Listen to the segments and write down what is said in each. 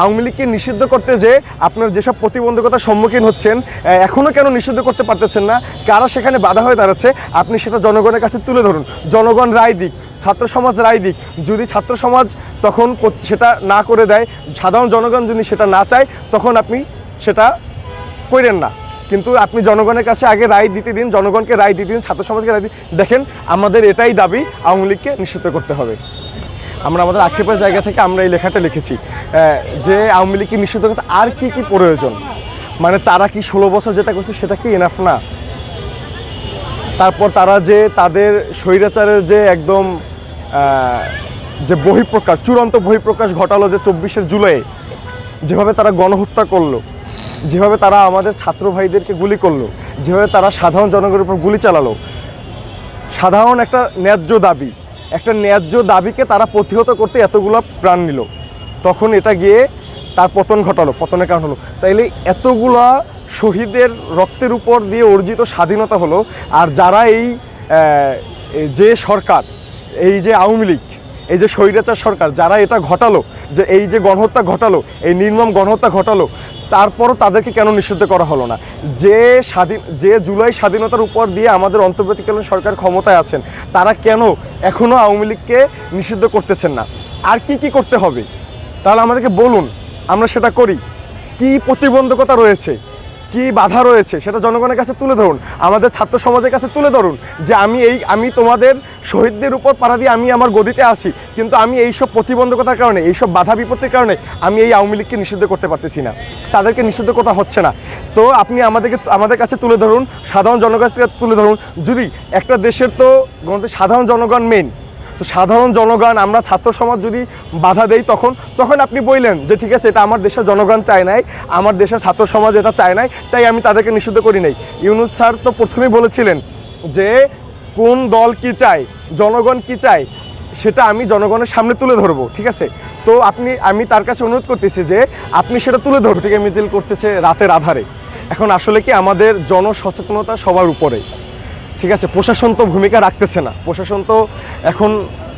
আওয়ামী লীগকে নিষিদ্ধ করতে যে আপনার যেসব প্রতিবন্ধকতার সম্মুখীন হচ্ছেন এখনও কেন নিষিদ্ধ করতে পারতেছেন না? কারা সেখানে বাধা হয়ে দাঁড়াচ্ছে? আপনি সেটা জনগণের কাছে তুলে ধরুন। জনগণ রায় দিক, ছাত্র সমাজ রায় দিক। যদি ছাত্র সমাজ তখন সেটা না করে দেয়, সাধারণ জনগণ যদি সেটা না চায়, তখন আপনি সেটা করেন না। কিন্তু আপনি জনগণের কাছে আগে রায় দিতে দিন, জনগণকে রায় দিতে দিন, ছাত্র সমাজকে রায় দিন। দেখেন, আমাদের এটাই দাবি, আওয়ামী লীগকে নিষিদ্ধ করতে হবে। আমরা আমাদের আক্ষেপের জায়গা থেকে আমরা এই লেখাটা লিখেছি যে আওয়ামী লীগকে নিষিদ্ধ করতে আর কি কি প্রয়োজন? মানে তারা কি ষোলো বছর যেটা করছে সেটা কি এনাফ না? তারপর তারা যে তাদের স্বৈরাচারের যে একদম যে বহিঃপ্রকাশ, চূড়ান্ত বহিঃপ্রকাশ ঘটালো যে চব্বিশের জুলাই, যেভাবে তারা গণহত্যা করল, যেভাবে তারা আমাদের ছাত্র ভাইদেরকে গুলি করল, যেভাবে তারা সাধারণ জনগণের উপর গুলি চালালো, সাধারণ একটা ন্যায্য দাবি। একটা ন্যায্য দাবিকে তারা প্রতিহত করতে এতগুলো প্রাণ নিল। তখন এটা গিয়ে তার পতন ঘটালো, পতনের কারণ হলো। তাইলে এতগুলা শহীদের রক্তের উপর দিয়ে অর্জিত স্বাধীনতা হলো, আর যারা এই যে সরকার, এই যে আওয়ামী লীগ এই যে স্বৈরাচার সরকার, যারা এটা ঘটালো, যে এই যে গণহত্যা ঘটালো, এই নির্মম গণহত্যা ঘটালো, তারপরও তাদেরকে কেন নিষিদ্ধ করা হলো না? যে স্বাধীন, যে জুলাই স্বাধীনতার উপর দিয়ে আমাদের অন্তর্বর্তীকালীন সরকার ক্ষমতায় আছেন, তারা কেন এখনও আওয়ামী লীগকে নিষিদ্ধ করতেছেন না? আর কি কি করতে হবে? তাহলে আমাদেরকে বলুন, আমরা সেটা করি। কি প্রতিবন্ধকতা রয়েছে? কি বাধা রয়েছে সেটা জনগণের কাছে তুলে ধরুন, আমাদের ছাত্র সমাজের কাছে তুলে ধরুন যে আমি এই, আমি তোমাদের শহীদদের উপর পাড়া দিয়ে আমি আমার গদিতে আসি কিন্তু আমি এইসব প্রতিবন্ধকতার কারণে, এইসব বাধা বিপত্তির কারণে আমি এই আওয়ামী লীগকে নিষিদ্ধ করতে পারতেছি না। তাদেরকে নিষিদ্ধ করা হচ্ছে না। তো আপনি আমাদেরকে, আমাদের কাছে তুলে ধরুন, সাধারণ জনগণের কাছে তুলে ধরুন। যদি একটা দেশের তো সাধারণ জনগণ মেন তো সাধারণ জনগণ, আমরা ছাত্র সমাজ যদি বাধা দেই তখন তখন আপনি বললেন যে ঠিক আছে, এটা আমার দেশের জনগণ চায় নাই, আমার দেশের ছাত্র সমাজ এটা চায় নাই, তাই আমি তাদেরকে নিষিদ্ধ করি নাই। ইউনুস স্যার তো প্রথমেই বলেছিলেন যে কোন দল কি চায়, জনগণ কি চায়, সেটা আমি জনগণের সামনে তুলে ধরবো, ঠিক আছে? তো আপনি, আমি তার কাছে অনুরোধ করতেছি যে আপনি সেটা তুলে ধরুন, ঠিক মিছিল করতেছে রাতের আধারে। এখন আসলে কি আমাদের জনসচেতনতা সবার উপরে? ঠিক আছে, প্রশাসন তো ভূমিকা রাখতেছে না। প্রশাসন তো এখন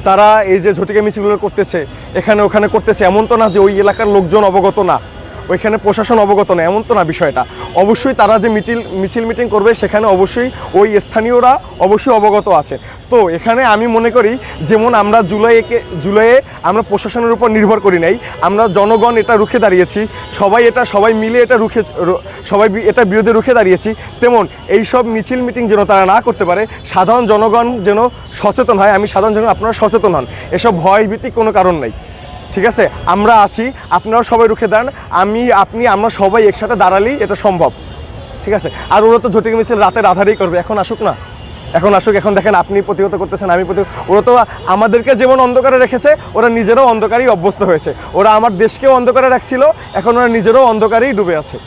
তারা এই যে ঝটিকা মিছিলগুলো করতেছে, এখানে ওখানে করতেছে, এমন তো না যে ওই এলাকার লোকজন অবগত না। ওইখানে প্রশাসন অবগত না এমন তো না বিষয়টা। অবশ্যই তারা যে মিটিল, মিছিল মিটিং করবে, সেখানে অবশ্যই ওই স্থানীয়রা অবশ্যই অবগত আছে। তো এখানে আমি মনে করি, যেমন আমরা জুলাইকে, জুলাইয়ে আমরা প্রশাসনের উপর নির্ভর করি নাই, আমরা জনগণ এটা রুখে দাঁড়িয়েছি, সবাই এটা, সবাই মিলে এটা রুখে সবাই এটা বিরোধে রুখে দাঁড়িয়েছি। তেমন এই সব মিছিল মিটিং যেন তারা না করতে পারে, সাধারণ জনগণ যেন সচেতন হয়, আমি সাধারণ জনগণ, আপনারা সচেতন হন, এসব ভয় ভীতি কোনো কারণ নাই। ঠিক আছে? আমরা আছি, আপনারাও সবাই রুখে দাঁড়ান। আমি, আপনি, আমরা সবাই একসাথে দাঁড়ালেই এটা সম্ভব। ঠিক আছে? আর ওরা তো ঝটিকা মিছিল রাতের আধারেই করবে। এখন আসুক না। এখন আসুক, এখন দেখেন আপনি প্রতিহত করতেছেন, আমি প্রতি ওরা তো আমাদেরকে যেমন অন্ধকারে রেখেছে, ওরা নিজেরও অন্ধকারেই অভ্যস্ত হয়েছে। ওরা আমার দেশকেও অন্ধকারে রাখছিল, এখন ওরা নিজেরও অন্ধকারেই ডুবে আছে।